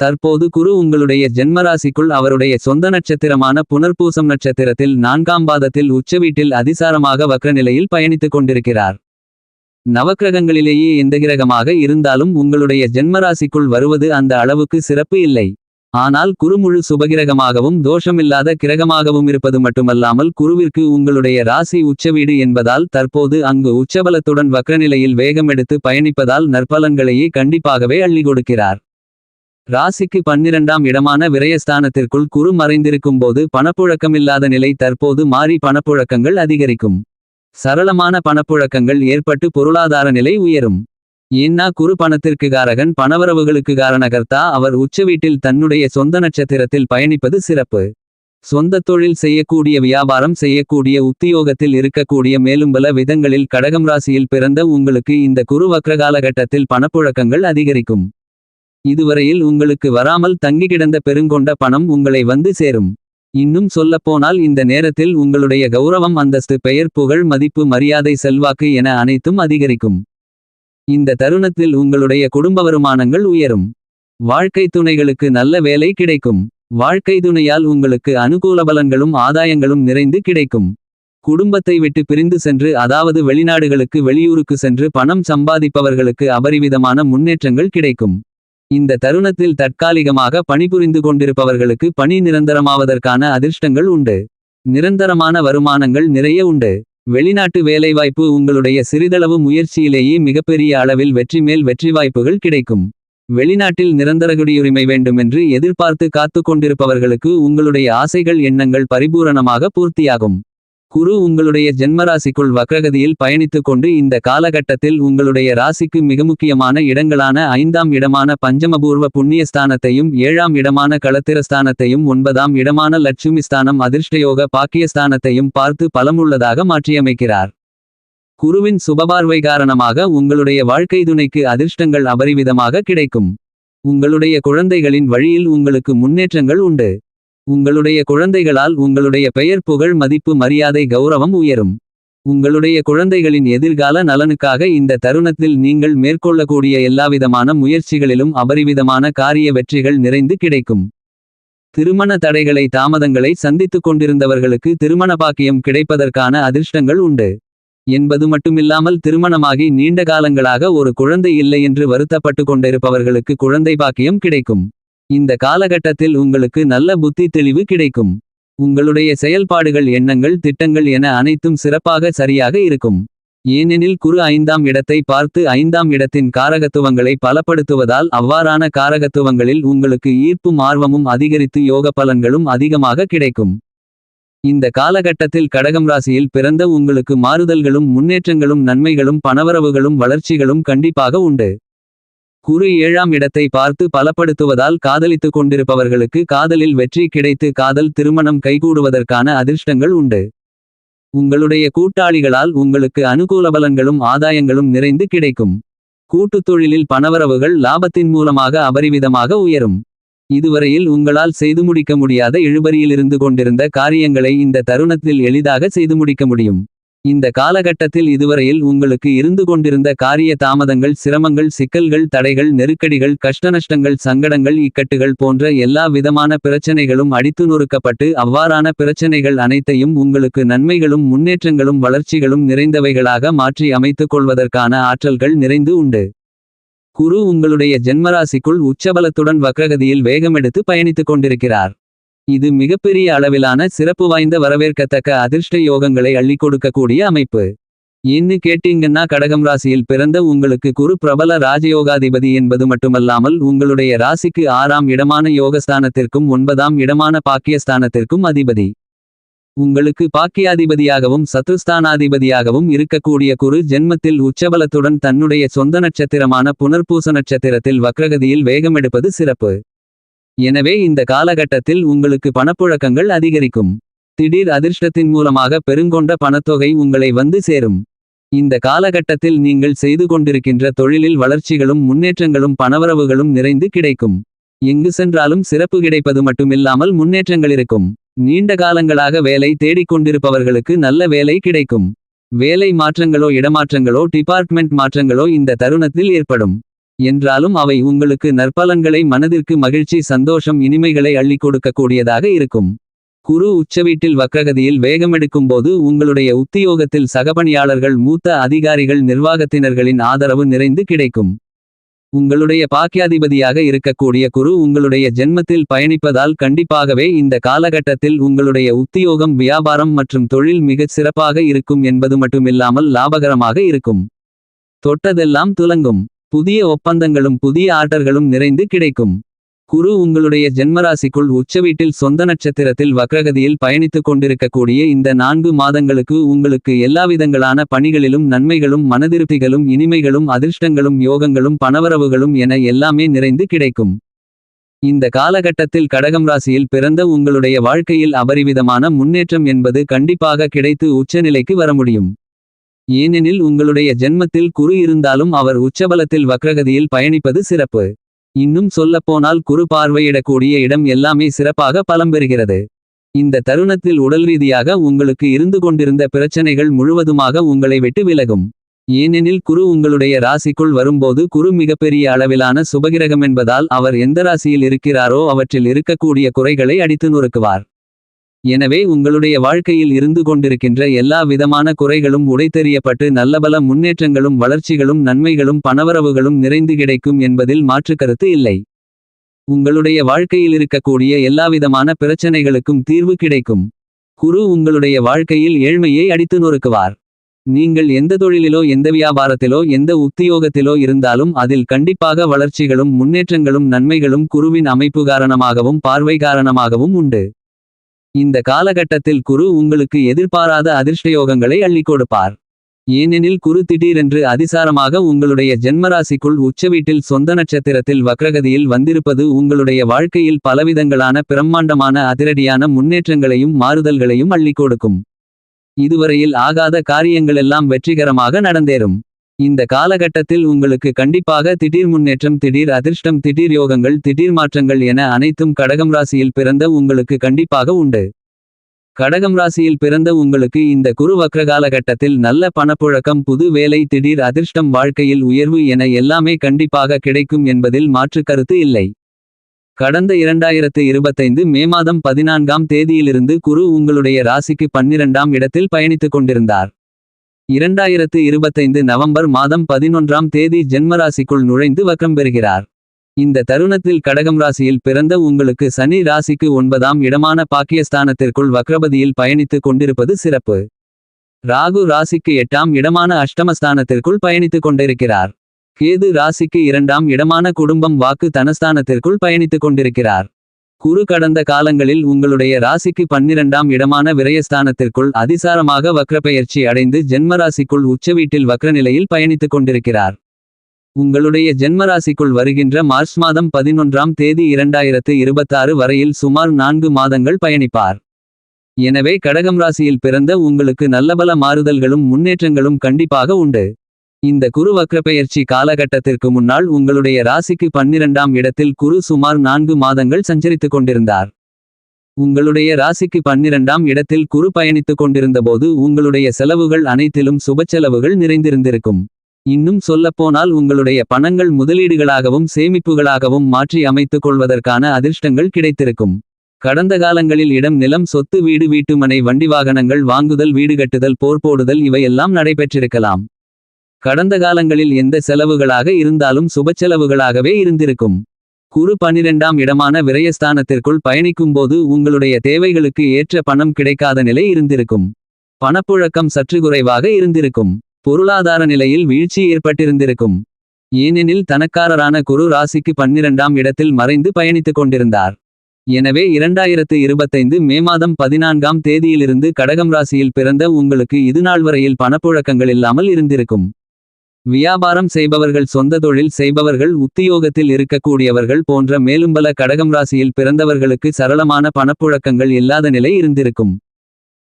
தற்போது குரு உங்களுடைய ஜென்மராசிக்குள் அவருடைய சொந்த நட்சத்திரமான புனர்பூசம் நட்சத்திரத்தில் நான்காம் பாதத்தில் உச்சவீட்டில் அதிசாரமாக வக்ரநிலையில் பயணித்துக் கொண்டிருக்கிறார். நவக்கிரகங்களிலேயே எந்த கிரகமாக இருந்தாலும் உங்களுடைய ஜென்மராசிக்குள் வருவது அந்த அளவுக்கு சிறப்பு இல்லை. ஆனால் குருமுழு சுபகிரகமாகவும் தோஷமில்லாத கிரகமாகவும் இருப்பது மட்டுமல்லாமல் குருவிற்கு உங்களுடைய ராசி உச்சவீடு என்பதால் தற்போது அங்கு உச்சபலத்துடன் வக்ரநிலையில் வேகமெடுத்து பயணிப்பதால் நற்பலன்களையே கண்டிப்பாகவே அள்ளி கொடுக்கிறார். ராசிக்கு பன்னிரண்டாம் இடமான விரயஸ்தானத்திற்குள் குறு மறைந்திருக்கும் போது பணப்புழக்கமில்லாத நிலை தற்போது மாறி பணப்புழக்கங்கள் அதிகரிக்கும். சரளமான பணப்புழக்கங்கள் ஏற்பட்டு பொருளாதார நிலை உயரும். ஏன்னா குரு பணத்திற்கு காரகன் பணவரவுகளுக்கு காரணகர்த்தா அவர் உச்சவீட்டில் தன்னுடைய சொந்த நட்சத்திரத்தில் பயணிப்பது சிறப்பு. சொந்த தொழில் செய்யக்கூடிய வியாபாரம் செய்யக்கூடிய உத்தியோகத்தில் இருக்கக்கூடிய மேலும் பல விதங்களில் கடகம் ராசியில் பிறந்த உங்களுக்கு இந்த குரு காலகட்டத்தில் பணப்புழக்கங்கள் அதிகரிக்கும். இதுவரையில் உங்களுக்கு வராமல் தங்கி கிடந்த பெருங்கொண்ட பணம் உங்களை வந்து சேரும். இன்னும் சொல்லப்போனால் இந்த நேரத்தில் உங்களுடைய கௌரவம் அந்தஸ்து பெயர் புகழ் மதிப்பு மரியாதை செல்வாக்கு என அனைத்தும் அதிகரிக்கும். இந்த தருணத்தில் உங்களுடைய குடும்ப வருமானங்கள் உயரும். வாழ்க்கை துணைகளுக்கு நல்ல வேலை கிடைக்கும். வாழ்க்கை துணையால் உங்களுக்கு அனுகூல பலன்களும் ஆதாயங்களும் நிறைந்து கிடைக்கும். குடும்பத்தை விட்டு பிரிந்து சென்று அதாவது வெளிநாடுகளுக்கு வெளியூருக்கு சென்று பணம் சம்பாதிப்பவர்களுக்கு அபரிவிதமான முன்னேற்றங்கள் கிடைக்கும். இந்த தருணத்தில் தற்காலிகமாக பணிபுரிந்து கொண்டிருப்பவர்களுக்கு பணி நிரந்தரமாவதற்கான அதிர்ஷ்டங்கள் உண்டு. நிரந்தரமான வருமானங்கள் நிறைய உண்டு. வெளிநாட்டு வேலைவாய்ப்பு உங்களுடைய சிறிதளவு முயற்சியிலேயே மிகப்பெரிய அளவில் வெற்றி மேல் வெற்றி வாய்ப்புகள் கிடைக்கும். வெளிநாட்டில் நிரந்தர குடியுரிமை வேண்டுமென்று எதிர்பார்த்து காத்து கொண்டிருப்பவர்களுக்கு உங்களுடைய ஆசைகள் எண்ணங்கள் பரிபூரணமாக பூர்த்தியாகும். குரு உங்களுடைய ஜென்மராசிக்குள் வக்ரகதியில் பயணித்துக் கொண்டு இந்த காலகட்டத்தில் உங்களுடைய ராசிக்கு மிக முக்கியமான இடங்களான ஐந்தாம் இடமான பஞ்சமபூர்வ புண்ணியஸ்தானத்தையும் ஏழாம் இடமான களத்திரஸ்தானத்தையும் ஒன்பதாம் இடமான லட்சுமி ஸ்தானம் அதிர்ஷ்டயோக பாக்கியஸ்தானத்தையும் பார்த்து பலமுள்ளதாக மாற்றியமைக்கிறார். குருவின் சுபபார்வை காரணமாக உங்களுடைய வாழ்க்கை துணைக்கு அதிர்ஷ்டங்கள் அபரிவிதமாக கிடைக்கும். உங்களுடைய குழந்தைகளின் வழியில் உங்களுக்கு முன்னேற்றங்கள் உண்டு. உங்களுடைய குழந்தைகளால் உங்களுடைய பெயர் புகழ் மதிப்பு மரியாதை கௌரவம் உயரும். உங்களுடைய குழந்தைகளின் எதிர்கால நலனுக்காக இந்த தருணத்தில் நீங்கள் மேற்கொள்ளக்கூடிய எல்லாவிதமான முயற்சிகளிலும் அபரிவிதமான காரிய வெற்றிகள் நிறைந்து கிடைக்கும். திருமண தடைகளை தாமதங்களை சந்தித்துக் கொண்டிருந்தவர்களுக்கு திருமண பாக்கியம் கிடைப்பதற்கான அதிர்ஷ்டங்கள் உண்டு. என்பது மட்டுமில்லாமல் திருமணமாகி நீண்ட காலங்களாக ஒரு குழந்தை இல்லை என்று வருத்தப்பட்டு கொண்டிருப்பவர்களுக்கு குழந்தை பாக்கியம் கிடைக்கும். இந்த காலகட்டத்தில் உங்களுக்கு நல்ல புத்தி தெளிவு கிடைக்கும். உங்களுடைய செயல்பாடுகள் எண்ணங்கள் திட்டங்கள் என அனைத்தும் சிறப்பாக சரியாக இருக்கும். ஏனெனில் குரு ஐந்தாம் இடத்தை பார்த்து ஐந்தாம் இடத்தின் காரகத்துவங்களை பலப்படுத்துவதால் அவ்வாறான காரகத்துவங்களில் உங்களுக்கு ஈர்ப்பும் ஆர்வமும் அதிகரித்து யோக பலன்களும் அதிகமாக கிடைக்கும். இந்த காலகட்டத்தில் கடகம் ராசியில் பிறந்த உங்களுக்கு மாறுதல்களும் முன்னேற்றங்களும் நன்மைகளும் பணவரவுகளும் வளர்ச்சிகளும் கண்டிப்பாக உண்டு. குரு ஏழாம் இடத்தை பார்த்து பலப்படுத்துவதால் காதலித்துக் கொண்டிருப்பவர்களுக்கு காதலில் வெற்றி கிடைத்து காதல் திருமணம் கைகூடுவதற்கான அதிர்ஷ்டங்கள் உண்டு. உங்களுடைய கூட்டாளிகளால் உங்களுக்கு அனுகூல பலன்களும் ஆதாயங்களும் நிறைந்து கிடைக்கும். கூட்டுத் தொழிலில் பணவரவுகள் லாபத்தின் மூலமாக அபரிவிதமாக உயரும். இதுவரையில் உங்களால் செய்து முடிக்க முடியாத இழுபறியிலிருந்து கொண்டிருந்த காரியங்களை இந்த தருணத்தில் எளிதாக செய்து முடிக்க முடியும். இந்த காலகட்டத்தில் இதுவரையில் உங்களுக்கு இருந்து கொண்டிருந்த காரிய தாமதங்கள் சிரமங்கள் சிக்கல்கள் தடைகள் நெருக்கடிகள் கஷ்டநஷ்டங்கள் சங்கடங்கள் இக்கட்டுகள் போன்ற எல்லா விதமான பிரச்சனைகளும் அடித்து நொறுக்கப்பட்டு அவ்வாறான பிரச்சனைகள் அனைத்தையும் உங்களுக்கு நன்மைகளும் முன்னேற்றங்களும் வளர்ச்சிகளும் நிறைந்தவைகளாக மாற்றி அமைத்துக் கொள்வதற்கான ஆற்றல்கள் நிறைந்து உண்டு. குரு உங்களுடைய ஜென்மராசிக்குள் உச்சபலத்துடன் வக்ரகதியில் வேகமெடுத்து பயணித்துக் கொண்டிருக்கிறார். இது மிகப்பெரிய அளவிலான சிறப்பு வாய்ந்த வரவேற்கத்தக்க அதிர்ஷ்ட யோகங்களை அள்ளி கொடுக்கக்கூடிய அமைப்பு. ஏன்னு கேட்டீங்கன்னா கடகம் ராசியில் பிறந்த உங்களுக்கு குரு பிரபல ராஜயோகாதிபதி என்பது மட்டுமல்லாமல் உங்களுடைய ராசிக்கு ஆறாம் இடமான யோகஸ்தானத்திற்கும் ஒன்பதாம் இடமான பாக்கியஸ்தானத்திற்கும் அதிபதி. உங்களுக்கு பாக்கியாதிபதியாகவும் சத்ருஸ்தானாதிபதியாகவும் இருக்கக்கூடிய குரு ஜென்மத்தில் உச்சபலத்துடன் தன்னுடைய சொந்த நட்சத்திரமான புனர்பூச நட்சத்திரத்தில் வக்ரகதியில் வேகமெடுப்பது சிறப்பு. எனவே இந்த காலகட்டத்தில் உங்களுக்கு பணப்புழக்கங்கள் அதிகரிக்கும். திடீர் அதிர்ஷ்டத்தின் மூலமாக பெருங்கொண்ட பணத்தொகை உங்களை வந்து சேரும். இந்த காலகட்டத்தில் நீங்கள் செய்து கொண்டிருக்கின்ற தொழிலில் வளர்ச்சிகளும் முன்னேற்றங்களும் பணவரவுகளும் நிறைந்து கிடைக்கும். எங்கு சென்றாலும் சிறப்பு கிடைப்பது மட்டுமில்லாமல் முன்னேற்றங்கள் இருக்கும். நீண்ட காலங்களாக வேலை தேடிக் கொண்டிருப்பவர்களுக்கு நல்ல வேலை கிடைக்கும். வேலை மாற்றங்களோ இடமாற்றங்களோ டிபார்ட்மெண்ட் மாற்றங்களோ இந்த தருணத்தில் ஏற்படும். என்றாலும் அவை உங்களுக்கு நற்பலன்களை மனதிற்கு மகிழ்ச்சி சந்தோஷம் இனிமைகளை அள்ளிக் கொடுக்கக்கூடியதாக இருக்கும். குரு உச்சவீட்டில் வக்ரகதியில் வேகமெடுக்கும்போது உங்களுடைய உத்தியோகத்தில் சகபணியாளர்கள் மூத்த அதிகாரிகள் நிர்வாகத்தினர்களின் ஆதரவு நிறைந்து கிடைக்கும். உங்களுடைய பாக்கியாதிபதியாக இருக்கக்கூடிய குரு உங்களுடைய ஜென்மத்தில் பயணிப்பதால் கண்டிப்பாகவே இந்த காலகட்டத்தில் உங்களுடைய உத்தியோகம் வியாபாரம் மற்றும் தொழில் மிகச் சிறப்பாக இருக்கும் என்பது மட்டுமில்லாமல் லாபகரமாக இருக்கும். தொட்டதெல்லாம் துலங்கும். புதிய ஒப்பந்தங்களும் புதிய ஆர்டர்களும் நிறைந்து கிடைக்கும். குரு உங்களுடைய ஜென்மராசிக்குள் உச்சவீட்டில் சொந்த நட்சத்திரத்தில் வக்ரகதியில் பயணித்துக் கொண்டிருக்கக்கூடிய இந்த நான்கு மாதங்களுக்கு உங்களுக்கு எல்லாவிதங்களான பணிகளிலும் நன்மைகளும் மனதிருப்திகளும் இனிமைகளும் அதிர்ஷ்டங்களும் யோகங்களும் பணவரவுகளும் என எல்லாமே நிறைந்து கிடைக்கும். இந்த காலகட்டத்தில் கடகம் ராசியில் பிறந்த உங்களுடைய வாழ்க்கையில் அபரிவிதமான முன்னேற்றம் என்பது கண்டிப்பாக கிடைத்து உச்சநிலைக்கு வர முடியும். ஏனெனில் உங்களுடைய ஜென்மத்தில் குரு இருந்தாலும் அவர் உச்சபலத்தில் வக்ரகதியில் பயணிப்பது சிறப்பு. இன்னும் சொல்லப்போனால் குறு பார்வையிடக்கூடிய இடம் எல்லாமே சிறப்பாக பலம் பெறுகிறது. இந்த தருணத்தில் உடல் ரீதியாக உங்களுக்கு இருந்து கொண்டிருந்த பிரச்சனைகள் முழுவதுமாக உங்களை விட்டு விலகும். ஏனெனில் குரு உங்களுடைய ராசிக்குள் வரும்போது குரு மிகப்பெரிய அளவிலான சுபகிரகம் என்பதால் அவர் எந்த ராசியில் இருக்கிறாரோ அவற்றில் இருக்கக்கூடிய குறைகளை அடித்து நொறுக்குவார். எனவே உங்களுடைய வாழ்க்கையில் இருந்து கொண்டிருக்கின்ற எல்லா விதமான குறைகளும் உடைத்தெறியப்பட்டு நல்லபல முன்னேற்றங்களும் வளர்ச்சிகளும் நன்மைகளும் பணவரவுகளும் நிறைந்து கிடைக்கும் என்பதில் மாற்றுக்கருத்து இல்லை. உங்களுடைய வாழ்க்கையில் இருக்கக்கூடிய எல்லாவிதமான பிரச்சனைகளுக்கும் தீர்வு கிடைக்கும். குரு உங்களுடைய வாழ்க்கையில் ஏழ்மையை அடித்து நொறுக்குவார். நீங்கள் எந்த தொழிலிலோ எந்த வியாபாரத்திலோ எந்த உத்தியோகத்திலோ இருந்தாலும் அதில் கண்டிப்பாக வளர்ச்சிகளும் முன்னேற்றங்களும் நன்மைகளும் குருவின் அமைப்பு காரணமாகவும் பார்வை காரணமாகவும் உண்டு. இந்த காலகட்டத்தில் குரு உங்களுக்கு எதிர்பாராத அதிர்ஷ்டயோகங்களை அள்ளிக் கொடுப்பார் ஏனெனில் குரு திடீரென்று அதிசாரமாக உங்களுடைய ஜென்மராசிக்குள் உச்சவீட்டில் சொந்த நட்சத்திரத்தில் வக்ரகதியில் வந்திருப்பது உங்களுடைய வாழ்க்கையில் பலவிதங்களான பிரம்மாண்டமான அதிரடியான முன்னேற்றங்களையும் மாறுதல்களையும் அள்ளிக் கொடுக்கும் இதுவரையில் ஆகாத காரியங்களெல்லாம் வெற்றிகரமாக நடந்தேறும். இந்த காலகட்டத்தில் உங்களுக்கு கண்டிப்பாக திடீர் முன்னேற்றம் திடீர் அதிர்ஷ்டம் திடீர் யோகங்கள் திடீர் மாற்றங்கள் என அனைத்தும் கடகம் ராசியில் பிறந்த உங்களுக்கு கண்டிப்பாக உண்டு. கடகம் ராசியில் பிறந்த உங்களுக்கு இந்த குரு வக்ர காலகட்டத்தில் நல்ல பணப்புழக்கம் புது வேலை திடீர் அதிர்ஷ்டம் வாழ்க்கையில் உயர்வு என எல்லாமே கண்டிப்பாக கிடைக்கும் என்பதில் மாற்று கருத்து இல்லை. கடந்த இரண்டாயிரத்து இருபத்தைந்து மே மாதம் பதினான்காம் தேதியிலிருந்து குரு உங்களுடைய ராசிக்கு பன்னிரண்டாம் இடத்தில் பயணித்துக் கொண்டிருந்தார். இரண்டாயிரத்து இருபத்தைந்து நவம்பர் மாதம் பதினொன்றாம் தேதி ஜென்மராசிக்குள் நுழைந்து வக்கம் பெறுகிறார். இந்த தருணத்தில் கடகம் ராசியில் பிறந்த உங்களுக்கு சனி ராசிக்கு ஒன்பதாம் இடமான பாக்கியஸ்தானத்திற்குள் வக்ரபதியில் பயணித்துக் கொண்டிருப்பது சிறப்பு. ராகு ராசிக்கு எட்டாம் இடமான அஷ்டமஸ்தானத்திற்குள் பயணித்துக் கொண்டிருக்கிறார். கேது ராசிக்கு இரண்டாம் இடமான குடும்பம் வாக்கு தனஸ்தானத்திற்குள் பயணித்துக் கொண்டிருக்கிறார். குரு கடந்த காலங்களில் உங்களுடைய ராசிக்கு பன்னிரண்டாம் இடமான விரயஸ்தானத்திற்குள் அதிசாரமாக வக்ரப்பெயர்ச்சி அடைந்து ஜென்மராசிக்குள் உச்சவீட்டில் வக்ரநிலையில் பயணித்துக் கொண்டிருக்கிறார். உங்களுடைய ஜென்மராசிக்குள் வருகின்ற மார்ச் மாதம் பதினொன்றாம் தேதி இரண்டாயிரத்து இருபத்தாறு வரையில் சுமார் நான்கு மாதங்கள் பயணிப்பார். எனவே கடகம் ராசியில் பிறந்த உங்களுக்கு நல்லபல மாறுதல்களும் முன்னேற்றங்களும் கண்டிப்பாக உண்டு. இந்த குரு வக்ரப்பெயர்ச்சி காலகட்டத்திற்கு முன்னால் உங்களுடைய ராசிக்கு பன்னிரண்டாம் இடத்தில் குரு சுமார் நான்கு மாதங்கள் சஞ்சரித்துக் கொண்டிருந்தார். உங்களுடைய ராசிக்கு பன்னிரண்டாம் இடத்தில் குரு பயணித்துக் கொண்டிருந்தபோது உங்களுடைய செலவுகள் அனைத்திலும் சுபச்செலவுகள் நிறைந்திருந்திருக்கும். இன்னும் சொல்லப்போனால் உங்களுடைய பணங்கள் முதலீடுகளாகவும் சேமிப்புகளாகவும் மாற்றி அமைத்துக் கொள்வதற்கான அதிர்ஷ்டங்கள் கிடைத்திருக்கும். கடந்த காலங்களில் இடம் நிலம் சொத்து வீடு வீட்டுமனை வண்டி வாகனங்கள் வாங்குதல் வீடு கட்டுதல் போர் போடுதல் இவையெல்லாம் நடைபெற்றிருக்கலாம். கடந்த காலங்களில் எந்த செலவுகளாக இருந்தாலும் சுபச்செலவுகளாகவே இருந்திருக்கும். குரு பனிரெண்டாம் இடமான விரயஸ்தானத்திற்குள் பயணிக்கும்போது உங்களுடைய தேவைகளுக்கு ஏற்ற பணம் கிடைக்காத நிலை இருந்திருக்கும். பணப்புழக்கம் சற்று குறைவாக இருந்திருக்கும். பொருளாதார நிலையில் வீழ்ச்சி ஏற்பட்டிருந்திருக்கும். ஏனெனில் தனக்காரரான குரு ராசிக்கு பன்னிரண்டாம் இடத்தில் மறைந்து பயணித்துக் கொண்டிருந்தார். எனவே இரண்டாயிரத்து இருபத்தைந்து மே மாதம் பதினான்காம் தேதியிலிருந்து கடகம் ராசியில் பிறந்த உங்களுக்கு இதுநாள் வரையில் பணப்புழக்கங்கள் இல்லாமல் இருந்திருக்கும். வியாபாரம் செய்பவர்கள் சொந்த தொழில் செய்பவர்கள் உத்தியோகத்தில் இருக்கக்கூடியவர்கள் போன்ற மேலும்பல கடகம் ராசியில் பிறந்தவர்களுக்கு சரளமான பணப்புழக்கங்கள் இல்லாத நிலை இருந்திருக்கும்.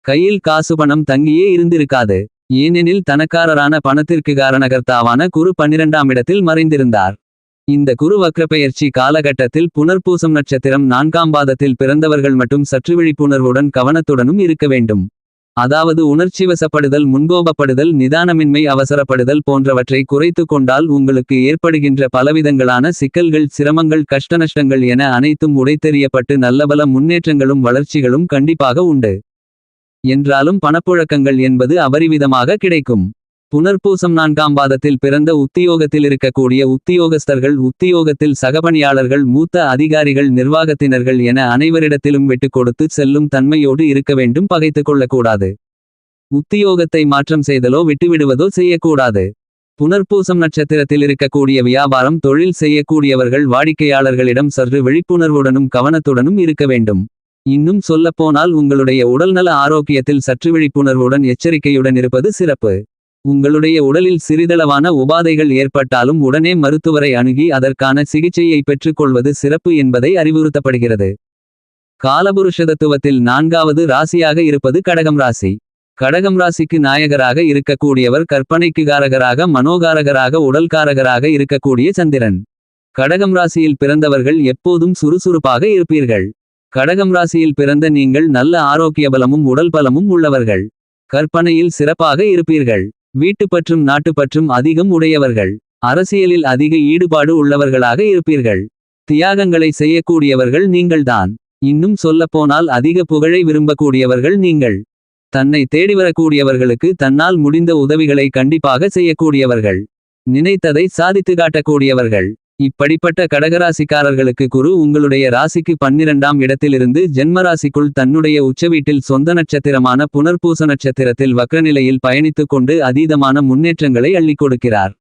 கையில் காசு பணம் தங்கியே இருந்திருக்காது. ஏனெனில் தனக்காரரான பணத்திற்கு காரணகர்த்தாவான குரு பன்னிரண்டாம் இடத்தில் மறைந்திருந்தார். இந்த குரு வக்ரப்பெயர்ச்சி காலகட்டத்தில் புனர்பூசம் நட்சத்திரம் நான்காம் பாதத்தில் பிறந்தவர்கள் மட்டும் சற்று விழிப்புணர்வுடன் கவனத்துடனும் இருக்க வேண்டும். அதாவது உணர்ச்சிவசப்படுதல் முன்கோபப்படுதல் நிதானமின்மை அவசரப்படுதல் போன்றவற்றை குறைத்து கொண்டால் உங்களுக்கு ஏற்படுகின்ற பலவிதங்களான சிக்கல்கள் சிரமங்கள் கஷ்டநஷ்டங்கள் என அனைத்தும் உடைத்தெறியப்பட்டு நல்லபல முன்னேற்றங்களும் வளர்ச்சிகளும் கண்டிப்பாக உண்டு. என்றாலும் பணப்புழக்கங்கள் என்பது அபரிவிதமாக கிடைக்கும். புனர்பூசம் நான்காம் பாதத்தில் பிறந்த உத்தியோகத்தில் இருக்கக்கூடிய உத்தியோகஸ்தர்கள் உத்தியோகத்தில் சகபணியாளர்கள் மூத்த அதிகாரிகள் நிர்வாகத்தினர்கள் என அனைவரிடத்திலும் விட்டு கொடுத்து செல்லும் தன்மையோடு இருக்க வேண்டும் பகைத்து கொள்ளக்கூடாது. உத்தியோகத்தை மாற்றம் செய்தலோ விட்டுவிடுவதோ செய்யக்கூடாது. புனர்பூசம் நட்சத்திரத்தில் இருக்கக்கூடிய வியாபாரம் தொழில் செய்யக்கூடியவர்கள் வாடிக்கையாளர்களிடம் சற்று விழிப்புணர்வுடனும் கவனத்துடனும் இருக்க வேண்டும். இன்னும் சொல்லப்போனால் உங்களுடைய உடல்நல ஆரோக்கியத்தில் சற்று விழிப்புணர்வுடன் எச்சரிக்கையுடன் இருப்பது சிறப்பு. உங்களுடைய உடலில் சிறிதளவான உபாதைகள் ஏற்பட்டாலும் உடனே மருத்துவரை அணுகி அதற்கான சிகிச்சையை பெற்றுக்கொள்வது சிறப்பு என்பதை அறிவுறுத்தப்படுகிறது. காலபுருஷதத்துவத்தில் நான்காவது ராசியாக இருப்பது கடகம் ராசி. கடகம் ராசிக்கு நாயகராக இருக்கக்கூடியவர் கற்பனைக்கு காரகராக மனோகாரகராக உடல்காரகராக இருக்கக்கூடிய சந்திரன். கடகம் ராசியில் பிறந்தவர்கள் எப்போதும் சுறுசுறுப்பாக இருப்பீர்கள். கடகம் ராசியில் பிறந்த நீங்கள் நல்ல ஆரோக்கிய பலமும் உடல் பலமும் உள்ளவர்கள். கற்பனையில் சிறப்பாக இருப்பீர்கள். வீட்டுப்பற்றும் நாட்டுப்பற்றும் அதிகம் உடையவர்கள். அரசியலில் அதிக ஈடுபாடு உள்ளவர்களாக இருப்பீர்கள். தியாகங்களை செய்யக்கூடியவர்கள் நீங்கள்தான். இன்னும் சொல்லப்போனால் அதிக புகழை விரும்பக்கூடியவர்கள் நீங்கள். தன்னை தேடிவரக்கூடியவர்களுக்கு தன்னால் முடிந்த உதவிகளை கண்டிப்பாக செய்யக்கூடியவர்கள். நினைத்ததை சாதித்து காட்டக்கூடியவர்கள். இப்படிப்பட்ட கடகராசிக்காரர்களுக்கு குரு உங்களுடைய ராசிக்கு பன்னிரண்டாம் இடத்திலிருந்து ஜென்மராசிக்குள் தன்னுடைய உச்சவீட்டில் சொந்த நட்சத்திரமான புனர்பூச நட்சத்திரத்தில் வக்ரநிலையில் பயணித்துக் கொண்டு அதீதமான முன்னேற்றங்களை அள்ளிக் கொடுக்கிறார்.